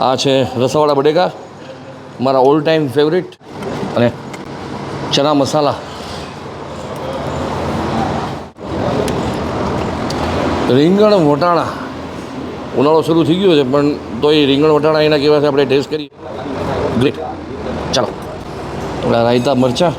આ છે રસાવાળા બટેકા, મારા ઓલ ટાઈમ ફેવરિટ અને ચના મસાલા. રીંગણ વટાણા. ઉનાળો શરૂ થઈ ગયો છે, પણ તો એ રીંગણ વટાણા એના કેવા આપણે ટેસ્ટ કરીએ. ગ્રેટ ચાલો. થોડા રાયતા મરચાં.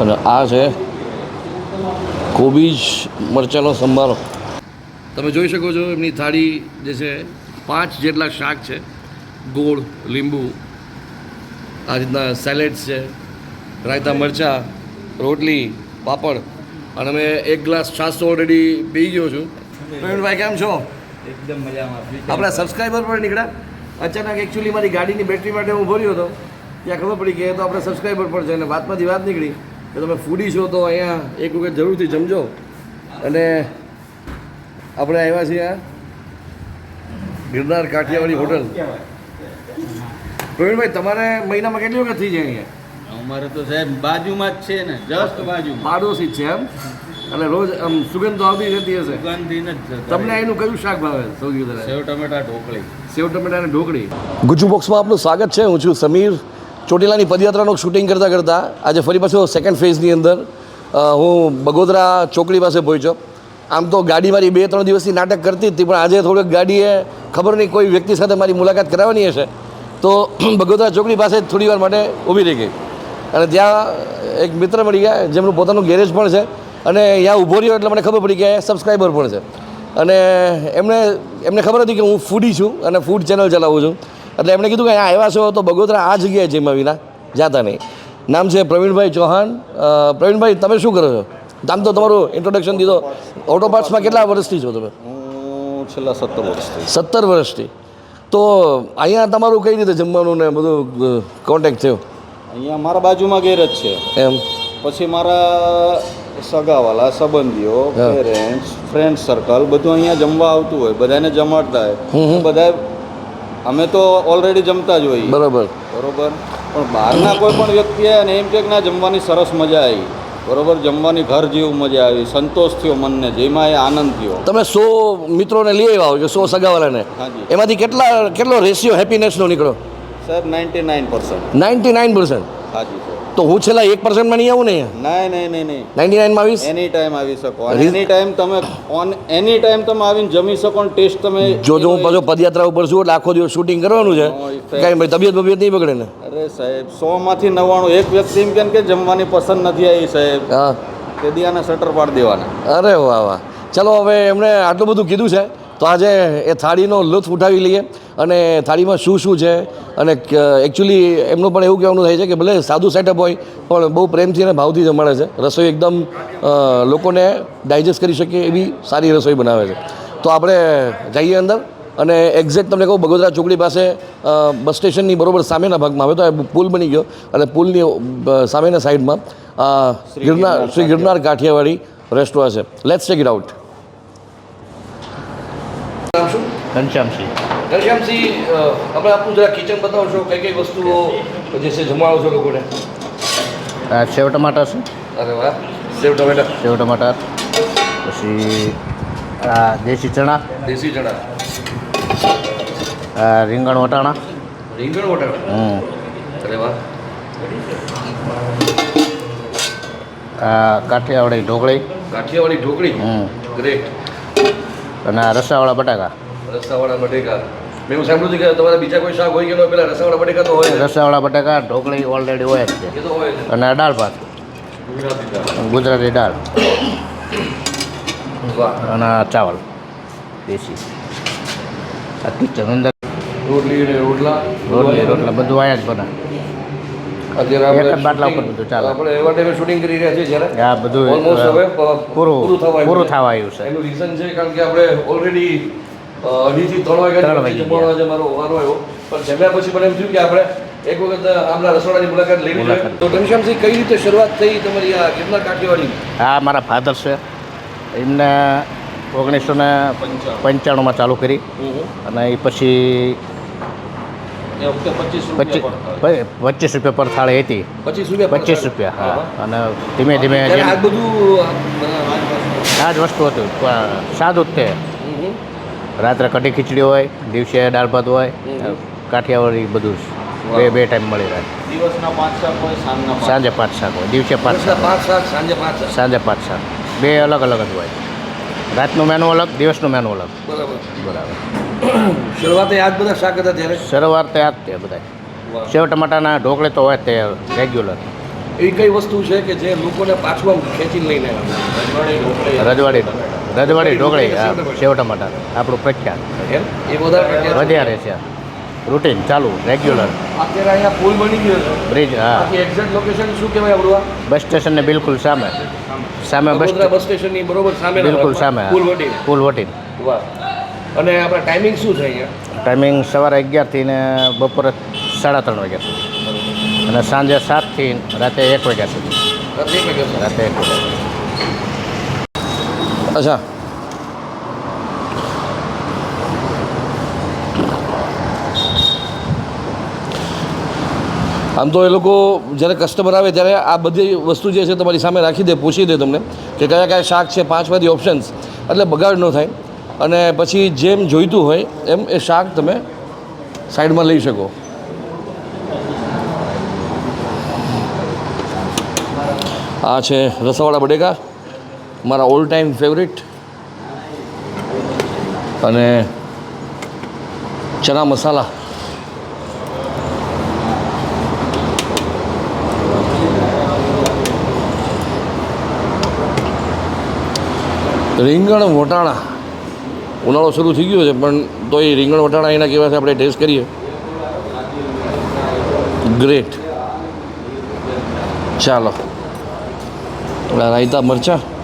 અને આ છે કોબીજ મરચાંનો સંભારો. તમે જોઈ શકો છો, એમની થાળી જે છે પાંચ જેટલા શાક છે ગોળ લીંબુ આ રીતના સેલેડ્સ છે રાયતા મરચાં રોટલી પાપડ. અને મેં એક ગ્લાસ તો ઓલરેડી પી ગયો છું. પ્રવીણભાઈ કેમ છો? એકદમ મજામાં. આપણા સબસ્ક્રાઈબર પણ નીકળ્યા. અચાનક એકચ્યુઅલી મારી ગાડીની બેટરી માટે હું ભર્યો હતો. ત્યાં ખબર પડી કે તો આપણે સબસ્ક્રાઈબર પર છે અને વાતમાંથી વાત નીકળી કે તમે ફૂડી છો તો અહીંયા એક વખત જરૂરથી જમજો. અને આપણે આવ્યા છીએ ગિરનાર કાઠિયાવાડી હોટલ. પ્રવીણભાઈ તમારે મહિનામાં કેટલી વખત થઈ જાય અહીંયા? અમારે તો સાહેબ બાજુમાં જ છે ને જસ્ટ બાજુ પાડોશી છે એમ? એટલે રોજ આમ સુગંધ તો આવતી જતી હશે. સુગંધીન જ તમને એનું કયું શાક ભાવે સૌથી વધારે? સેવ ટમેટા ઢોકળી. સેવ ટમેટા અને ઢોકળી. ગુજુ બોક્સમાં આપનું સ્વાગત છે. હું છું સમીર. ચોટીલાની પદયાત્રાનું શૂટિંગ કરતાં કરતાં આજે ફરી પાછો સેકન્ડ ફેઝની અંદર હું બગોદરા ચોકડી પાસે પહોંચ્યો. આમ તો ગાડી મારી બે ત્રણ દિવસથી નાટક કરતી હતી, પણ આજે થોડીક ગાડીએ ખબર નહીં કોઈ વ્યક્તિ સાથે મારી મુલાકાત કરાવવાની હશે, તો બગોદરા ચોકડી પાસે થોડી વાર માટે ઊભી રહી ગઈ. અને ત્યાં એક મિત્ર મળી ગયા, જેમનું પોતાનું ગેરેજ પણ છે, અને ત્યાં ઊભો રહ્યો એટલે મને ખબર પડી કે સબસ્ક્રાઈબર પણ છે. અને એમણે, એમને ખબર હતી કે હું ફૂડી છું અને ફૂડ ચેનલ ચલાવું છું. એટલે એમણે કીધું કે અહીંયા આવ્યા છો તો બગોદરા આ જગ્યાએ જમ્યા વિના જાતા નહીં. નામ છે પ્રવીણભાઈ ચૌહાણ. પ્રવીણભાઈ, તમે શું કરો છો? આમ તો તમારું ઇન્ટ્રોડક્શન દીધો. ઓટો પાર્ટ્સમાં કેટલા વર્ષથી છો તમે? હું છેલ્લા સત્તર વર્ષથી. સત્તર વર્ષથી. તો અહીંયા તમારું કઈ રીતે જમવાનું ને બધું કોન્ટેક્ટ થયો? અહીંયા મારા બાજુમાં ગેરેજ છે. એમ. પછી મારા સગાવાલા સંબંધીઓ. પેરેન્ટ્સ ફ્રેન્ડ સર્કલ બધું અહીંયા જમવા આવતું હોય બધાને જમાડતા. હોય. બધા અમે તો ઓલરેડી જમતા જ હોઈએ. બરાબર. બરોબર? પણ બહારના કોઈ પણ વ્યક્તિ આવે ને એમ કે ના જમવાની સરસ મજા આવી બરોબર? જમવાની ઘર જેવું મજા આવી સંતોષ થયો મનને જેમાં એ આનંદ થયો. તમે સો મિત્રોને લઈ આવ્યા હોય સો સગાવાલાને હાજી. એમાંથી કેટલા કેટલો રેશિયો હેપીનેસનો નીકળો sir ninety nine percent ninety nine percent હાજી સર તો હું છેલ્લા એક પર્સન્ટમાં નહીં આવું ને નહીં નહીં નહીં નહીં. નાઇન્ટી નાઇનમાં આવીશ? એની ટાઈમ આવી શકો. એની ટાઈમ તમે ઓન એની ટાઈમ તમે આવીને જમી શકો ને ટેસ્ટ તમે જો જો હું પાછો પદયાત્રા ઉપર છું એટલે આખો દિવસ શૂટિંગ કરવાનું છે. કાંઈ ભાઈ તબિયત બબિયત નહીં બગડે ને? અરે સાહેબ સો માંથી નવ્વાણું એક વ્યક્તિ એમ કે જમવાની પસંદ નથી આવી સાહેબ. હા. તે દિયાના શટર પાડી દેવાના. અરે વાહ વાહ. ચલો હવે એમણે આટલું બધું કીધું છે. તો આજે એ થાળીનો લુત્ફ ઉઠાવી લઈએ અને થાળીમાં શું શું છે અને એકચ્યુઅલી એમનું પણ એવું કહેવાનું થાય છે કે ભલે સાદું સેટઅપ હોય પણ બહુ પ્રેમથી અને ભાવથી જમાડે છે. રસોઈ એકદમ લોકોને ડાયજેસ્ટ કરી શકે એવી સારી રસોઈ બનાવે છે. તો આપણે જઈએ અંદર અને એક્ઝેક્ટ તમને કહું બગોદરા ચોકડી પાસે બસ સ્ટેશનની બરોબર સામેના ભાગમાં આવે તો આ પુલ બની ગયો અને પુલની સામેના સાઈડમાં ગિરનાર શ્રી ગિરનાર કાઠિયાવાડી. રેસ્ટોરન્ટ છે. Let's check it out Ghanshyamsinh. Ghanshyamsinh આપણે આપણું જરા કિચન બતાવશો કઈ કઈ વસ્તુઓ જે છે જમાડો છો લોકોને? સેવ ટમાટર છે. અરે વાહ સેવ ટમેટા સેવ ટમાટર પછી આ દેશી ચણા. દેશી ચણા. રીંગણ વટાણા. રીંગણ વટાણા? હમ. અરે વાહ. આ કાઠિયાવાડી ઢોકળી. કાઠિયાવાડી ઢોકળી? હમ. ગ્રેટ અને રસાવાળા બટાકા. રસાવાળા બટેકા. મેં એવું સાંભળ્યું છે કે તમારે બીજા કોઈ શાક હોય ગયેલો પેલા રસાવાળા બટેકા તો હોય રસાવાળા બટાકા ઢોકળી ઓલરેડી હોય જ છે. અને આ દાળ ભાત. ગુજરાતી દાળ. અને ચાવલ દેશી. આ કિચન અંદર રોટલી ને રોટલા રોટલી રોટલા બધું આયા જ બને બાટલા ઉપર બધું ચાલે. આપણે એવા ટાઈમે શૂટિંગ કરી રહ્યા છીએ જ્યારે. આ બધું ઓલમોસ્ટ હવે પૂરું પૂરું થવા આવ્યું છે. એનું રીઝન છે કારણ કે આપણે ઓલરેડી અઢીથી ત્રણ વાગ્યા. જમવાનો આજે મારો વારો આવ્યો. પણ જમ્યા પછી મને એમ થયું કે આપણે એક વખત આમના રસોડાની મુલાકાત લેવી જોઈએ. તો ઘનશ્યામસિંહ કઈ રીતે શરૂઆત થઈ તમારી આ ગિરનાર કાઠિયાવાડી? હા મારા ફાધર છે. એમને ઓગણીસો ને પંચાણુંમાં ચાલુ કરી. અને એ પછી પચીસ રૂપિયા પર થાળી. હતી. પચીસ રૂપિયા હા. અને ધીમે ધીમે આ જ વસ્તુ હતું. સાદું જ તે. રાત્રે કઢી ખીચડી હોય દિવસે દાળ ભાત હોય કાઠિયાવાડી બધું જ. બે બે ટાઈમ મળી રહે. દિવસના પાંચ શાક હોય સાંજે પાંચ શાક હોય દિવસે પાંચ શાક પાંચ શાક સાંજે પાંચ સાંજે પાંચ શાક. બે અલગ અલગ જ હોય. રાતનું મેનુ અલગ દિવસનું મેનુ અલગ. બરાબર. બરાબર. શરૂઆતે આ બધા શાક હતા ત્યારે? શરૂઆત તે બધા સેવ ટમાટાના ઢોકળે તો હોય તે રેગ્યુલર એવી કઈ વસ્તુ છે કે જે લોકોને પાછું ખેંચીને લઈને રજવાડી. રજવાડી ઢોકળી સેવ ટમાટા આપણું પ્રખ્યાત. વધારે છે? રૂટીન ચાલુ રેગ્યુલર અત્યારે અહીંયા પુલ બની ગયો છે. બ્રિજ હા. એક્ઝેક્ટ લોકેશન શું કહેવાય આપણું બસ સ્ટેશનને બિલકુલ સામે. સામે બસ બસ સ્ટેશનની બરોબર સામે બિલકુલ સામે પુલ વટી. પુલ વટી. વાહ. અને આપણા ટાઈમિંગ શું છે અહીંયા? ટાઈમિંગ સવારે અગિયારથી ને બપોરે સાડા ત્રણ વાગ્યા સુધી. અને સાંજે સાતથી રાતે એક વાગ્યા સુધી. રાતે એક વાગ્યા અચ્છા આમ તો એ લોકો જ્યારે કસ્ટમર આવે ત્યારે આ બધી વસ્તુ જે છે તમારી સામે રાખી દે, પૂછી દે તમને કે કયા કયા શાક છે, પાંચ બધી ઓપ્શન્સ એટલે બગાડ ન થાય. અને પછી જેમ જોઈતું હોય, એમ એ શાક તમે સાઈડમાં લઈ શકો. આ છે રસાવાળા બટેકા. મારા ઓલ ટાઈમ ફેવરિટ અને ચના મસાલા. રીંગણ વટાણા. ઉનાળો શરૂ થઈ ગયો છે, પણ તો એ રીંગણ વટાણા એના કહેવાય આપણે ટેસ્ટ કરીએ. ગ્રેટ ચાલો. રાયતા મરચાં.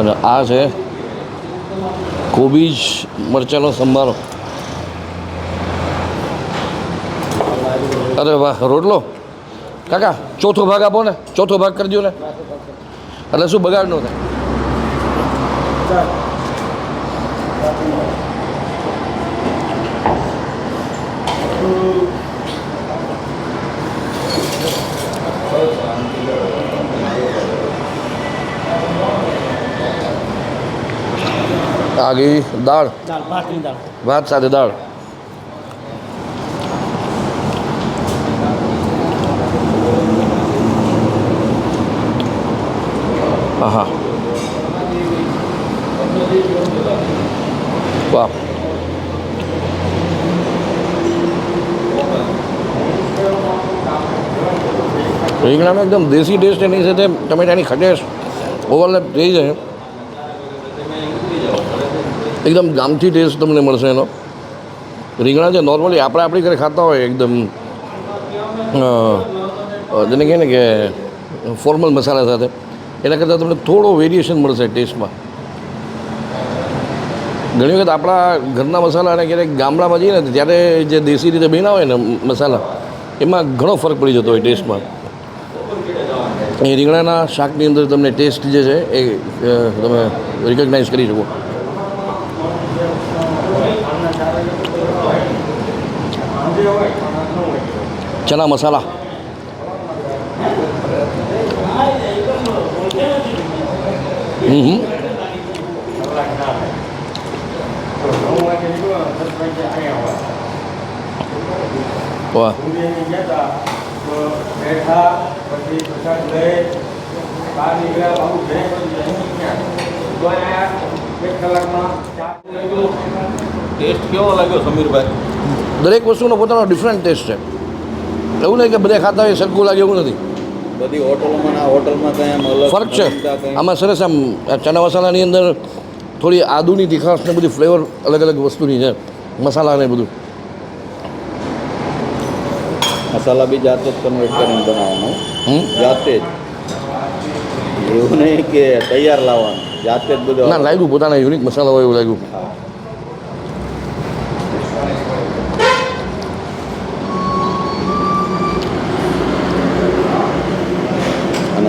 અને આ છે કોબીજ મરચાંનો સંભારો. અરે વાહ, રોટલો? કાકા, ચોથો ભાગ આપો ને, ચોથો ભાગ કરી દો ને. એટલે શું બગાડ ન થાય? આ ગઈ દાળ ભાત સાથે દાળ આહા વાહ રીંગણાનો એકદમ દેશી ટેસ્ટ એની સાથે ટમેટાની ખટેશ ઓવરલેપ થઈ જાય એકદમ ગામઠી ટેસ્ટ તમને મળશે એનો. રીંગણા જે નોર્મલી આપણે આપણી ઘરે ખાતા હોય એકદમ જેને કહે ને કે ફોર્મલ મસાલા સાથે. એના કરતાં તમને થોડો વેરિએશન મળશે ટેસ્ટમાં. ઘણી વખત આપણા ઘરના મસાલા અને ક્યારેક ગામડામાં જઈએ ને ત્યારે જે દેશી રીતે બનાવે ને મસાલા, એમાં ઘણો ફરક પડી જતો હોય ટેસ્ટમાં. એ રીંગણાના શાકની અંદર તમને ટેસ્ટ જે છે, એ તમે રિકગ્નાઇઝ કરી શકો. ચના મસાલા. હમ. વાહ. ટેસ્ટ કેવો લાગ્યો સમીરભાઈ? દરેક વસ્તુનો પોતાનો ડિફરન્ટ ટેસ્ટ છે. એવું નહીં કે બધા ખાતા હોય સરખું લાગે એવું નથી. બધી હોટલોમાં હોટલમાં કંઈ અલગ ફરક છે. આમાં સરસ આમ ચણા મસાલાની અંદર થોડી આદુની તીખાશ ને બધી ફ્લેવર અલગ અલગ વસ્તુની છે. મસાલા ને બધું. મસાલા બી જાતે જ કન્વર્ટ કરીને બનાવવાનું. જાતે જ. એવું નહીં કે તૈયાર લાવવાનું. જાતે જ બધું ના લાગ્યું પોતાના યુનિક મસાલા હોય એવું લાગ્યું.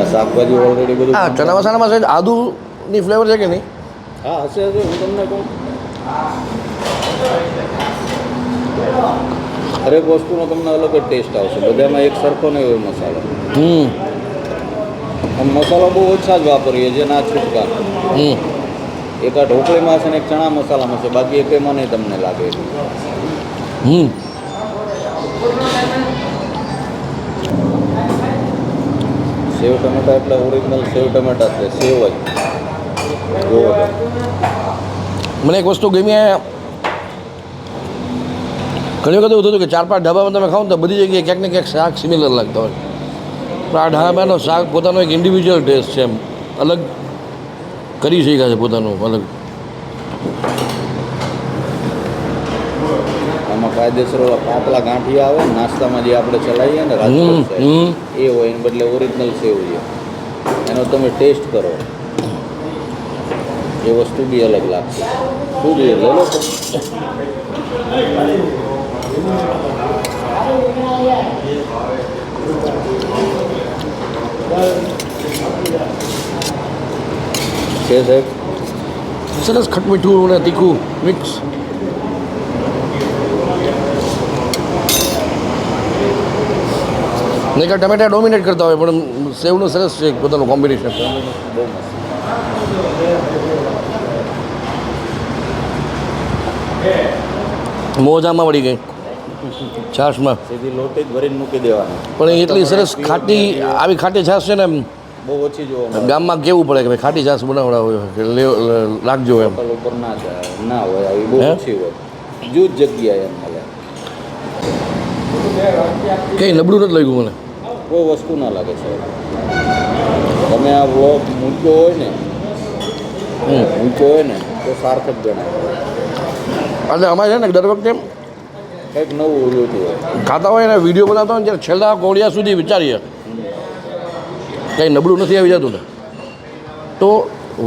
અને શાકભાજી ઓલરેડી બધું હા ચણા મસાલામાં સાહેબ આદુની ફ્લેવર છે કે નહીં? હા હશે હશે હું તમને કહું. દરેક વસ્તુનો તમને અલગ જ ટેસ્ટ આવશે. બધામાં એક સરખો નહીં હોય મસાલો. હમ. મસાલો બહુ ઓછા જ વાપરીએ છીએ ના છૂટકા. હમ. એક આ ઢોકળીમાં છે ને એક ચણા મસાલામાં છે બાકી એકેમાં નહીં તમને લાગે. હમ. સેવ ટમેટા એટલે ઓરિજિનલ સેવ ટમેટા છે, સેવ જ. મને એક વસ્તુ ગમી ઘણી વખત એવું થતું કે ચાર પાંચ ઢાબામાં તમે ખાઓ ને તો બધી જગ્યાએ ક્યાંક ને ક્યાંક શાક સિમિલર લાગતા હોય. પણ આ ઢાબાનો શાક પોતાનો એક ઇન્ડિવિજ્યુઅલ ટેસ્ટ છે એમ. અલગ કરી શક્યા છે પોતાનું, અલગ આમાં કાયદેસર ઓલા પાતળા ગાંઠિયા આવે ને નાસ્તામાં જે આપણે ચલાવીએ ને રાજકોટ એ હોય એને બદલે ઓરિજિનલ સેવ છે. એનો તમે ટેસ્ટ કરો. એ વસ્તુ બી અલગ લાગશે. શું જોઈએ? લો. છે સાહેબ? સરસ ખટમીઠું અને તીખું મિક્સ. નહીં કે ટમેટા ડોમિનેટ કરતા હોય પણ સેવનું સરસ છે પોતાનું કોમ્બિનેશન મોજામાં વળી ગઈ. છાશમાં. લોટી જ ભરીને મૂકી દેવાની. પણ એટલી સરસ ખાટી આવી ખાટી છાશ છે ને એમ. બહુ ઓછી જોવા ગામમાં કેવું પડે કે ભાઈ ખાટી છાશ બનાવડા હોય કે લે- લે- એમ. ઉપર ના ના હોય આવી બહુ ઓછી હોય. જૂજ જગ્યાએ એમ. કંઈ નબળું નથી લાગ્યું મને? કોઈ વસ્તુ ના લાગે છે. તમે આ વ્લોગ મૂક્યો હોય ને. મૂક્યો હોય ને તો સાર્થક ગણાય. અને અમારે છે ને દર વખતે કંઈક નવું જોતું હોય ખાતા હોય ને વીડિયો બનાવતા હોય ત્યારે છેલ્લા ગોળિયા સુધી વિચારીએ. કંઈ નબળું નથી આવી જતું ને. તો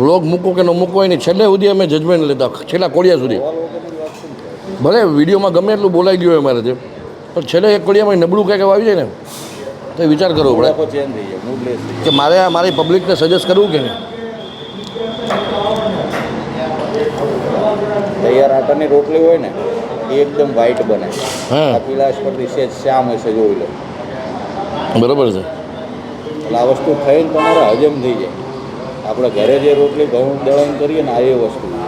વ્લોગ મૂકો કે ન મૂકો એની છેલ્લે સુધી અમે જજમેન્ટ લેતા છેલ્લા કોળિયા સુધી? ભલે વિડીયોમાં ગમે એટલું બોલાઈ ગયું હોય અમારેથી પણ છેલ્લે એક કોળિયામાં નબળું કંઈક આવી જાય ને તો એ વિચાર કરવો પડે. કે મારે આ મારી પબ્લિકને સજેસ્ટ કરવું કે નહીં? તૈયાર આટાની રોટલી હોય ને એ એકદમ વ્હાઈટ બને. હા. પીલાશ પરથી સેજ શ્યામ હશે જોઈ લો. બરાબર છે. એટલે આ વસ્તુ થઈને તમારે હજમ થઈ જાય. આપણે ઘરે જે રોટલી ઘઉં દળણ કરીએ ને આ એ વસ્તુ.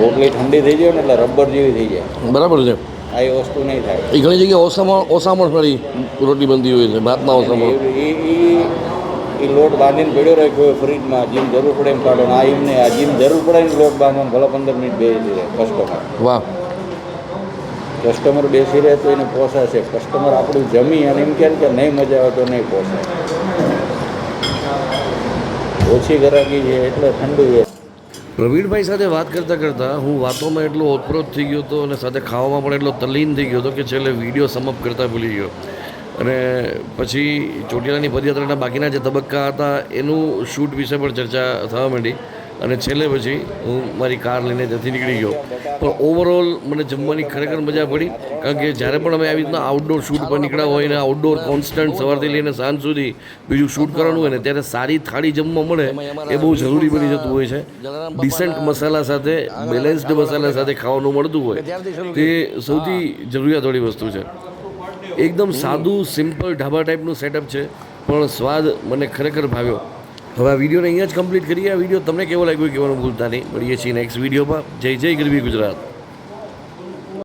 રોટલી ઠંડી થઈ જાય ને એટલે રબર જેવી થઈ જાય. બરાબર છે. આ એ વસ્તુ નહીં થાય. એ ઘણી જગ્યાએ ઓસામાં ઓસામણ વાળી રોટલી બનતી હોય છે ભાતમાં ઓસામણ. એ એ- લોટ બાંધીને પડ્યો રાખ્યો હોય ફ્રીજમાં જેમ જરૂર પડે એમ કાઢો. આ એમને આ જેમ જરૂર પડે ને લોટ બાંધવાનો ભલે પંદર મિનિટ બેસી રહે કસ્ટમર વાહ. કસ્ટમર બેસી રહે તો એને પોસાશે. કસ્ટમર આપણું જમી અને એમ કહે કે નહીં મજા આવે તો નહીં પોસાય. ઓછી ગરાકી છે એટલે ઠંડુ છે. પ્રવીણભાઈ સાથે વાત કરતાં કરતાં હું વાતોમાં એટલો ઓતપ્રોત થઈ ગયો હતો અને સાથે ખાવામાં પણ એટલો તલ્લીન થઈ ગયો હતો કે છેલ્લે વીડિયો સમઅપ કરતાં ભૂલી ગયો. અને પછી ચોટીલાની પદયાત્રાના બાકીના જે તબક્કા હતા, એનું શૂટ વિશે પણ ચર્ચા થવા માંડી. અને છેલ્લે પછી હું મારી કાર લઈને ત્યાંથી નીકળી ગયો. પણ ઓવરઓલ મને જમવાની ખરેખર મજા પડી, કારણ કે જ્યારે પણ અમે આવી રીતના આઉટડોર શૂટ પર નીકળ્યા હોય ને આઉટડોર કોન્સ્ટન્ટ સવારથી લઈને સાંજ સુધી બીજું શૂટ કરવાનું હોય ને, ત્યારે સારી થાળી જમવા મળે એ બહુ જરૂરી બની જતું હોય છે. ડિસન્ટ મસાલા સાથે બેલેન્સ્ડ મસાલા સાથે ખાવાનું મળતું હોય. તે સૌથી જરૂરિયાતવાળી વસ્તુ છે. એકદમ સાદું સિમ્પલ ઢાબા ટાઈપનું સેટઅપ છે, પણ સ્વાદ મને ખરેખર ભાવ્યો. હવે આ વિડીયોને અહીંયા જ કમ્પ્લીટ કરીએ. આ વીડિયો તમને કેવો લાગ્યો કહેવાનું ભૂલતા નહીં. મળીએ છીએ નેક્સ્ટ વિડીયોમાં. જય જય ગરવી ગુજરાત.